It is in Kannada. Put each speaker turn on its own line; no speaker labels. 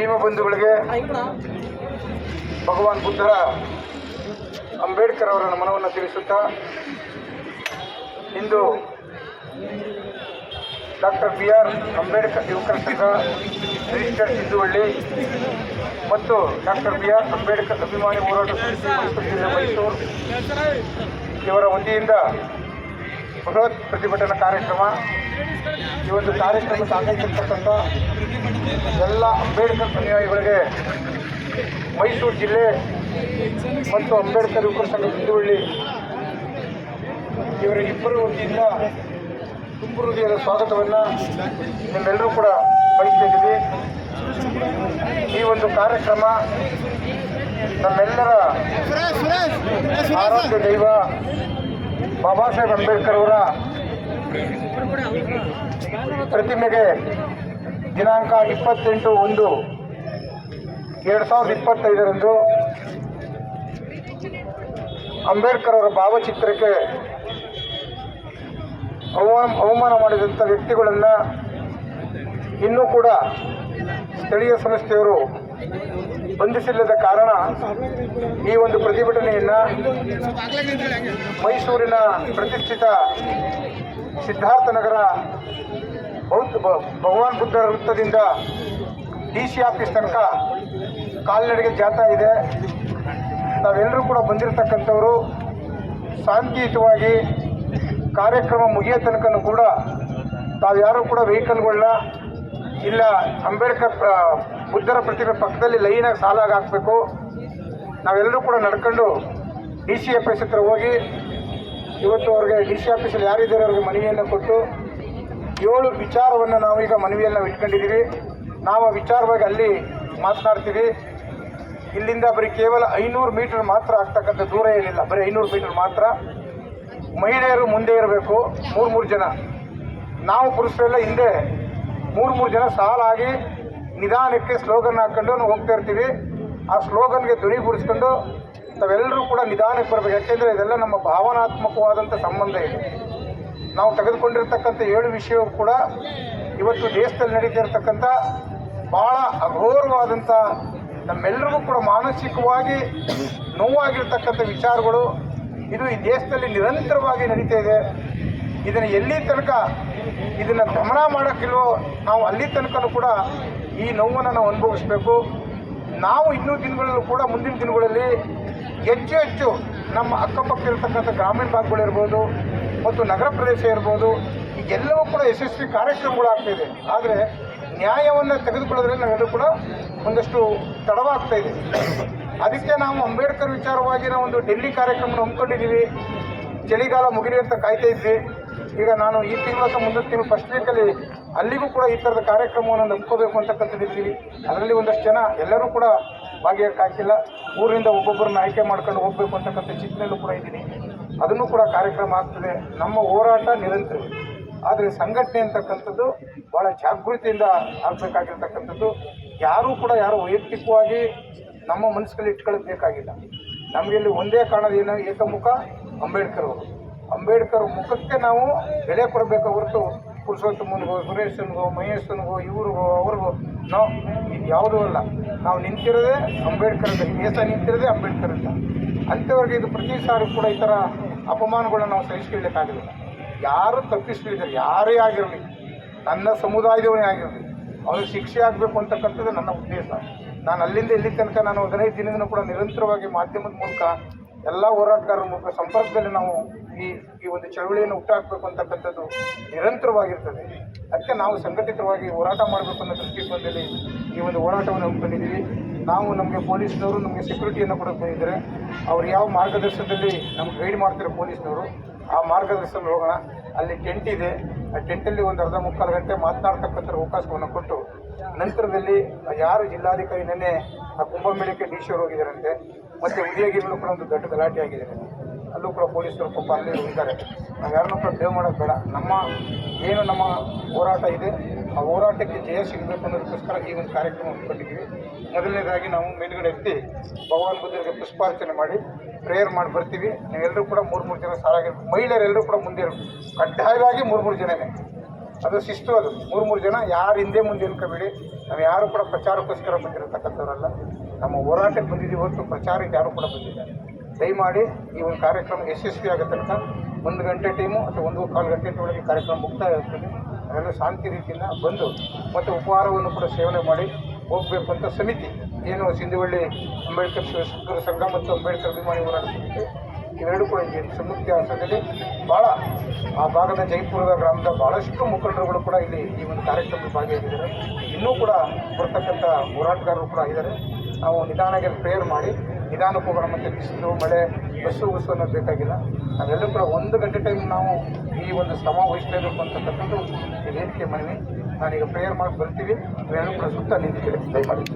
ಭೀಮ ಬಂಧುಗಳಿಗೆ ಭಗವಾನ್ ಬುದ್ಧರ ಅಂಬೇಡ್ಕರ್ ಅವರ ನಮನವನ್ನು ತಿಳಿಸುತ್ತಾ ಇಂದು ಡಾಕ್ಟರ್ ಬಿ ಆರ್ ಅಂಬೇಡ್ಕರ್ ಯುವಕರ ಸಂಘ ರಿಜಿಸ್ಟರ್ ಸಿದ್ದುವಳ್ಳಿ ಮತ್ತು ಡಾಕ್ಟರ್ ಬಿ ಆರ್ ಅಂಬೇಡ್ಕರ್ ಅಭಿಮಾನಿ ಹೋರಾಟ ಮೈಸೂರು ಇವರ ವತಿಯಿಂದ ಬೃಹತ್ ಪ್ರತಿಭಟನಾ ಕಾರ್ಯಕ್ರಮ. ಈ ಒಂದು ಕಾರ್ಯಕ್ರಮ ಆಗಮಿಸಿರ್ತಕ್ಕಂಥ ಎಲ್ಲ ಅಂಬೇಡ್ಕರ್ ಅನುಯಾಯಿಗಳಿಗೆ ಮೈಸೂರು ಜಿಲ್ಲೆ ಮತ್ತು ಅಂಬೇಡ್ಕರ್ ಯುವಕರ ಸಂಘ ಸಿಂಧುವಳ್ಳಿ ಇವರ ಇಬ್ಬರು ವತಿಯಿಂದ ತುಂಬು ಹೃದಯದ ಸ್ವಾಗತವನ್ನು ನಿಮ್ಮೆಲ್ಲರೂ ಕೂಡ ಬಯಸ್ತಿದ್ದೀವಿ ಈ ಒಂದು ಕಾರ್ಯಕ್ರಮ ನಮ್ಮೆಲ್ಲರ ಆರೋಗ್ಯ ದೈವ ಬಾಬಾ ಸಾಹೇಬ್ ಅಂಬೇಡ್ಕರ್ ಅವರ ಪ್ರತಿಮೆಗೆ ದಿನಾಂಕ ಇಪ್ಪತ್ತೆಂಟು ಒಂದು ಎರಡು ಸಾವಿರದ ಇಪ್ಪತ್ತೈದರಂದು ಅಂಬೇಡ್ಕರ್ ಅವರ ಭಾವಚಿತ್ರಕ್ಕೆ ಅವಮಾನ ಅವಮಾನ ಮಾಡಿದಂಥ ವ್ಯಕ್ತಿಗಳನ್ನು ಇನ್ನೂ ಕೂಡ ಸ್ಥಳೀಯ ಸಂಸ್ಥೆಯವರು ಬಂಧಿಸಿಲ್ಲದ ಕಾರಣ ಈ ಒಂದು ಪ್ರತಿಭಟನೆಯನ್ನ ಮೈಸೂರಿನ ಪ್ರತಿಷ್ಠಿತ ಸಿದ್ಧಾರ್ಥನಗರ ಬೌದ್ಧ ಭಗವಾನ್ ಬುದ್ಧರ ವೃತ್ತದಿಂದ ಡಿ ಸಿ ಆಫೀಸ್ ತನಕ ಕಾಲ್ನಡಿಗೆ ಜಾಥಾ ಇದೆ. ತಾವೆಲ್ಲರೂ ಕೂಡ ಬಂದಿರತಕ್ಕಂಥವರು ಶಾಂತಿಯುತವಾಗಿ ಕಾರ್ಯಕ್ರಮ ಮುಗಿಯೋ ತನಕನೂ ಕೂಡ ತಾವು ಯಾರೂ ಕೂಡ ವೆಹಿಕಲ್ಗಳನ್ನ ಇಲ್ಲ ಅಂಬೇಡ್ಕರ್ ಬುದ್ಧರ ಪ್ರತಿಮೆ ಪಕ್ಕದಲ್ಲಿ ಲೈನಾಗಿ ಸಾಲಾಗಿ ಹಾಕಬೇಕು. ನಾವೆಲ್ಲರೂ ಕೂಡ ನಡ್ಕೊಂಡು ಡಿ ಸಿ ಆಫೀಸ್ ಹತ್ರ ಹೋಗಿ, ಇವತ್ತು ಅವ್ರಿಗೆ ಡಿ ಸಿ ಆಫೀಸಲ್ಲಿ ಯಾರಿದ್ದಾರೆ ಅವ್ರಿಗೆ ಮನವಿಯನ್ನು ಕೊಟ್ಟು, ಏಳು ವಿಚಾರವನ್ನು ನಾವೀಗ ಮನವಿಯನ್ನು ನಾವು ಇಟ್ಕೊಂಡಿದ್ದೀವಿ. ನಾವು ಆ ವಿಚಾರವಾಗಿ ಅಲ್ಲಿ ಮಾತನಾಡ್ತೀವಿ. ಇಲ್ಲಿಂದ ಬರೀ ಕೇವಲ ಐನೂರು ಮೀಟರ್ ಮಾತ್ರ ಆಗ್ತಕ್ಕಂಥ ದೂರ ಏನಿಲ್ಲ, ಬರೀ ಐನೂರು ಮೀಟರ್ ಮಾತ್ರ. ಮಹಿಳೆಯರು ಮುಂದೆ ಇರಬೇಕು, ಮೂರು ಮೂರು ಜನ. ನಾವು ಪುರುಷರೆಲ್ಲ ಹಿಂದೆ ಮೂರು ಮೂರು ಜನ ಸಾಲಾಗಿ ನಿಧಾನಕ್ಕೆ ಸ್ಲೋಗನ್ ಹಾಕ್ಕೊಂಡು ನಾವು ಹೋಗ್ತಾ ಇರ್ತೀವಿ. ಆ ಸ್ಲೋಗನ್ಗೆ ಧ್ವನಿ ಗುಡಿಸ್ಕೊಂಡು ತಾವೆಲ್ಲರೂ ಕೂಡ ನಿಧಾನಕ್ಕೆ ಬರಬೇಕು. ಯಾಕೆಂದರೆ ಇದೆಲ್ಲ ನಮ್ಮ ಭಾವನಾತ್ಮಕವಾದಂಥ ಸಂಬಂಧ ಇದೆ. ನಾವು ತೆಗೆದುಕೊಂಡಿರ್ತಕ್ಕಂಥ ಏಳು ವಿಷಯವೂ ಕೂಡ ಇವತ್ತು ದೇಶದಲ್ಲಿ ನಡೀತಾ ಇರತಕ್ಕಂಥ ಭಾಳ ಅಘೋರವಾದಂಥ ನಮ್ಮೆಲ್ಲರಿಗೂ ಕೂಡ ಮಾನಸಿಕವಾಗಿ ನೋವಾಗಿರ್ತಕ್ಕಂಥ ವಿಚಾರಗಳು. ಇದು ಈ ದೇಶದಲ್ಲಿ ನಿರಂತರವಾಗಿ ನಡೀತಾ ಇದೆ. ಇದನ್ನು ಎಲ್ಲಿ ತನಕ ಇದನ್ನು ದಮನ ಮಾಡೋಕ್ಕಿಲ್ವೋ ನಾವು ಅಲ್ಲಿ ತನಕನೂ ಕೂಡ ಈ ನೋವನ್ನು ನಾವು ಅನುಭವಿಸ್ಬೇಕು. ನಾವು ಇನ್ನೂ ದಿನಗಳಲ್ಲೂ ಕೂಡ ಮುಂದಿನ ದಿನಗಳಲ್ಲಿ ಹೆಚ್ಚು ಹೆಚ್ಚು ನಮ್ಮ ಅಕ್ಕಪಕ್ಕ ಇರತಕ್ಕಂಥ ಗ್ರಾಮೀಣ ಭಾಗಗಳಿರ್ಬೋದು ಮತ್ತು ನಗರ ಪ್ರದೇಶ ಇರ್ಬೋದು ಈಗೆಲ್ಲವೂ ಕೂಡ ಯಶಸ್ವಿ ಕಾರ್ಯಕ್ರಮಗಳು ಆಗ್ತಾಯಿದೆ ಆದರೆ ನ್ಯಾಯವನ್ನು ತೆಗೆದುಕೊಳ್ಳೋದ್ರಲ್ಲಿ ನಾವೆಲ್ಲರೂ ಕೂಡ ಒಂದಷ್ಟು ತಡವಾಗ್ತಾ ಇದೆ. ಅದಕ್ಕೆ ನಾವು ಅಂಬೇಡ್ಕರ್ ವಿಚಾರವಾಗಿ ನಾವು ಒಂದು ಡೆಲ್ಲಿ ಕಾರ್ಯಕ್ರಮ ಹಮ್ಮಿಕೊಂಡಿದ್ದೀವಿ. ಚಳಿಗಾಲ ಮುಗಿಲಿ ಅಂತ ಕಾಯ್ತಾ ಇದ್ವಿ. ಈಗ ನಾನು ಈ ತಿಂಗಳ ಅಥವಾ ಮುಂದಿನ ತಿಂಗಳು ಫಸ್ಟ್ ವೀಕಲ್ಲಿ ಅಲ್ಲಿಗೂ ಕೂಡ ಈ ಥರದ ಕಾರ್ಯಕ್ರಮವನ್ನು ನಂಬ್ಕೋಬೇಕು ಅಂತಕ್ಕಂಥದ್ದಿದ್ದೀವಿ ಅದರಲ್ಲಿ ಒಂದಷ್ಟು ಜನ ಎಲ್ಲರೂ ಕೂಡ ಭಾಗಿಯಾಗಿಲ್ಲ ಊರಿಂದ ಒಬ್ಬೊಬ್ಬರನ್ನ ಆಯ್ಕೆ ಮಾಡ್ಕೊಂಡು ಹೋಗಬೇಕು ಅಂತಕ್ಕಂಥ ಚಿಂತನೆಯಲ್ಲೂ ಕೂಡ ಇದ್ದೀನಿ. ಅದನ್ನು ಕೂಡ ಕಾರ್ಯಕ್ರಮ ಆಗ್ತದೆ. ನಮ್ಮ ಹೋರಾಟ ನಿರಂತರ. ಆದರೆ ಸಂಘಟನೆ ಅಂತಕ್ಕಂಥದ್ದು ಭಾಳ ಜಾಗೃತಿಯಿಂದ ಆಗಬೇಕಾಗಿರ್ತಕ್ಕಂಥದ್ದು. ಯಾರೂ ಕೂಡ ಯಾರು ವೈಯಕ್ತಿಕವಾಗಿ ನಮ್ಮ ಮನಸ್ಸಲ್ಲಿ ಇಟ್ಕೊಳ್ಳಬೇಕಾಗಿಲ್ಲ ನಮಗೆ ಇಲ್ಲಿ ಒಂದೇ ಕಾರಣದ ಏನು ಏಕಮುಖ ಅಂಬೇಡ್ಕರ್ ಅವರು. ಅಂಬೇಡ್ಕರ್ ಮುಖಕ್ಕೆ ನಾವು ಬೆಲೆ ಕೊಡಬೇಕು ಹೊರತು ಪುರುಷೋತ್ತಮನಿಗೋ ಸುರೇಶನ್ಗೋ ಮಹೇಶನ್ಗೋ ಇವ್ರಿಗೋ, ಅವ್ರಿಗೋ. ನಾವು ಇದು ಯಾವುದೂ ಅಲ್ಲ. ನಾವು ನಿಂತಿರೋದೇ ಅಂಬೇಡ್ಕರ್ ದೇಶ ನಿಂತಿರೋದೇ ಅಂಬೇಡ್ಕರ್ ಅಂತ ಅಂಥವ್ರಿಗೆ ಇದು ಪ್ರತಿ ಸಾರಿ ಕೂಡ ಈ ಥರ ಅಪಮಾನಗಳನ್ನ ನಾವು ಸಹಿಸ್ಕೊಳ್ಳಿಕ್ಕಾಗಲಿಲ್ಲ ಯಾರು ತಪ್ಪಿಸ್ತಿದ್ದಾರೆ ಯಾರೇ ಆಗಿರಲಿ, ನನ್ನ ಸಮುದಾಯದವನೇ ಆಗಿರಲಿ ಅವನಿಗೆ ಶಿಕ್ಷೆ ಆಗಬೇಕು ಅಂತಕ್ಕಂಥದ್ದು ನನ್ನ ಉದ್ದೇಶ. ನಾನು ಅಲ್ಲಿಂದ ಇಲ್ಲಿ ತನಕ ನಾನು ಹದಿನೈದು ದಿನದಿಂದ ಕೂಡ ನಿರಂತರವಾಗಿ ಮಾಧ್ಯಮದ ಮೂಲಕ ಎಲ್ಲ ಹೋರಾಟಗಾರರ ಮೂಲಕ ಸಂಪರ್ಕದಲ್ಲಿ ನಾವು ಈ ಈ ಒಂದು ಚಳವಳಿಯನ್ನು ಹುಟ್ಟಾಕಬೇಕು ಅಂತಕ್ಕಂಥದ್ದು ನಿರಂತರವಾಗಿರ್ತದೆ. ಅದಕ್ಕೆ ನಾವು ಸಂಘಟಿತವಾಗಿ ಹೋರಾಟ ಮಾಡಬೇಕು ಅನ್ನೋ ದೃಷ್ಟಿಕೋನದಲ್ಲಿ ಈ ಒಂದು ಹೋರಾಟವನ್ನು ಹಮ್ಮಿಕೊಂಡಿದ್ದೀವಿ. ನಾವು ನಮಗೆ ಪೊಲೀಸ್ನವರು ನಮಗೆ ಸೆಕ್ಯೂರಿಟಿಯನ್ನು ಕೂಡ ಬಂದಿದ್ದಾರೆ. ಅವ್ರು ಯಾವ ಮಾರ್ಗದರ್ಶನದಲ್ಲಿ ನಮ್ಗೆ ಗೈಡ್ ಮಾಡ್ತಾರೆ ಪೊಲೀಸ್ನವರು, ಆ ಮಾರ್ಗದರ್ಶನ ಹೋಗೋಣ ಅಲ್ಲಿ ಟೆಂಟ್ ಇದೆ. ಆ ಟೆಂಟಲ್ಲಿ ಒಂದು ಅರ್ಧ ಮುಕ್ಕಾಲು ಗಂಟೆ ಮಾತನಾಡ್ತಕ್ಕಂಥ ಅವಕಾಶವನ್ನು ಕೊಟ್ಟು ನಂತರದಲ್ಲಿ ಯಾರು ಜಿಲ್ಲಾಧಿಕಾರಿ ನೆನ್ನೆ ಆ ಕುಂಭಮೇಳಕ್ಕೆ ಡಿ ಸಿ ಹೋಗಿದ್ದಾರಂತೆ ಮತ್ತು ಉದಯಗಿರಿಯಲ್ಲೂ ಕೂಡ ಒಂದು ದೊಡ್ಡ ಗಲಾಟೆ ಆಗಿದೆ ಅಲ್ಲೂ ಕೂಡ ಪೊಲೀಸರು ಪಾಪ ಅಲ್ಲಿ ಇದ್ದಾರೆ ನಾವು ಯಾರನ್ನೂ ಕೂಡ ಬೇವ್ ಮಾಡೋದು ಬೇಡ. ನಮ್ಮ ಏನು ನಮ್ಮ ಹೋರಾಟ ಇದೆ, ಆ ಹೋರಾಟಕ್ಕೆ ಜಯ ಸಿಗಬೇಕು ಅನ್ನೋದಕ್ಕೋಸ್ಕರ ಈ ಒಂದು ಕಾರ್ಯಕ್ರಮ ಹಮ್ಮಿಕೊಂಡಿದ್ದೀವಿ. ಮೊದಲನೇದಾಗಿ ನಾವು ಮೇಲುಗಡೆ ಎತ್ತಿ ಭಗವಾನ್ ಬುದ್ಧರಿಗೆ ಪುಷ್ಪಾರ್ಚನೆ ಮಾಡಿ, ಪ್ರೇಯರ್ ಮಾಡಿ ಬರ್ತೀವಿ. ನೀವೆಲ್ಲರೂ ಕೂಡ ಮೂರು ಮೂರು ಜನ ಸಾಲಾಗಿರ್ಬೇಕು. ಮಹಿಳೆಯರೆಲ್ಲರೂ ಕೂಡ ಮುಂದೆ ಇರಬೇಕು. ಕಡ್ಡಾಯವಾಗಿ ಮೂರು ಮೂರು ಜನನೇ. ಅದು ಶಿಸ್ತು ಅದು. ಮೂರು ಮೂರು ಜನ ಯಾರು ಹಿಂದೆ ಮುಂದೆ ಅನ್ಕೋಬೇಡಿ ನಾವು ಯಾರು ಕೂಡ ಪ್ರಚಾರಕ್ಕೋಸ್ಕರ ಬಂದಿರತಕ್ಕಂಥವ್ರಲ್ಲ. ನಮ್ಮ ಹೋರಾಟಕ್ಕೆ ಬಂದಿದ್ದೀವಿ ಹೊರತು ಪ್ರಚಾರಕ್ಕೆ ಯಾರು ಕೂಡ ಬಂದಿಲ್ಲ. ದಯಮಾಡಿ ಈ ಒಂದು ಕಾರ್ಯಕ್ರಮ ಯಶಸ್ವಿ ಆಗೋ ತನಕ ಒಂದು ಗಂಟೆ ಟೈಮು ಅಥವಾ ಒಂದು ಕಾಲು ಗಂಟೆ ಒಳಗೆ ಕಾರ್ಯಕ್ರಮ ಮುಕ್ತಾಯ ಆಗ್ತದೆ ಅದೆಲ್ಲ ಶಾಂತಿ ರೀತಿಯಿಂದ ಬಂದು ಮತ್ತು ಉಪಹಾರವನ್ನು ಕೂಡ ಸೇವನೆ ಮಾಡಿ ಹೋಗಬೇಕು ಅಂತ ಸಮಿತಿ. ಏನು ಸಿಂಧುವಳ್ಳಿ ಅಂಬೇಡ್ಕರ್ ಶಿವಶಂಕರ ಸಂಘ ಮತ್ತು ಅಂಬೇಡ್ಕರ್ ಅಭಿಮಾನಿ ಹೋರಾಟ ಸಮಿತಿ ಇವೆರಡು ಕೂಡ ಇದೆ ಸಮೃದ್ಧಿ ಆಶ್ರಯದಲ್ಲಿ ಭಾಳ ಆ ಭಾಗದ ಜೈಪುರದ ಗ್ರಾಮದ ಭಾಳಷ್ಟು ಮುಖಂಡರುಗಳು ಕೂಡ ಇಲ್ಲಿ ಈ ಒಂದು ಕಾರ್ಯಕ್ರಮದಲ್ಲಿ ಭಾಗಿಯಾಗಿದ್ದಾರೆ. ಇನ್ನೂ ಕೂಡ ಬರ್ತಕ್ಕಂಥ ಹೋರಾಟಗಾರರು ಕೂಡ ಇದ್ದಾರೆ. ನಾವು ನಿಧಾನಕ್ಕೆ ಪ್ರೇಯರ್ ಮಾಡಿ ನಿಧಾನಕ್ಕೆ ಹೋಗೋಣ ಮತ್ತು ಬಿಸಿಲು, ಮಳೆ, ಬಸ್ಸು ಬಸ್ಸು ಅನ್ನೋದು ಬೇಕಾಗಿಲ್ಲ. ನಾವೆಲ್ಲರೂ ಕೂಡ ಒಂದು ಗಂಟೆ ಟೈಮ್ ನಾವು ಈ ಒಂದು ಶ್ರಮ ವಹಿಸಲೇಬೇಕು ಅಂತಕ್ಕಂಥದ್ದು ಈ ವೇದಿಕೆ ಮನವಿ. ನಾನೀಗ ಪ್ರೇಯರ್ ಮಾಡಿ ಬರ್ತೀವಿ. ಇವೆಲ್ಲರೂ ಕೂಡ ಸುತ್ತ ನಿಂತಿದ್ದೀವಿ. ದಯಮಾಡಿ.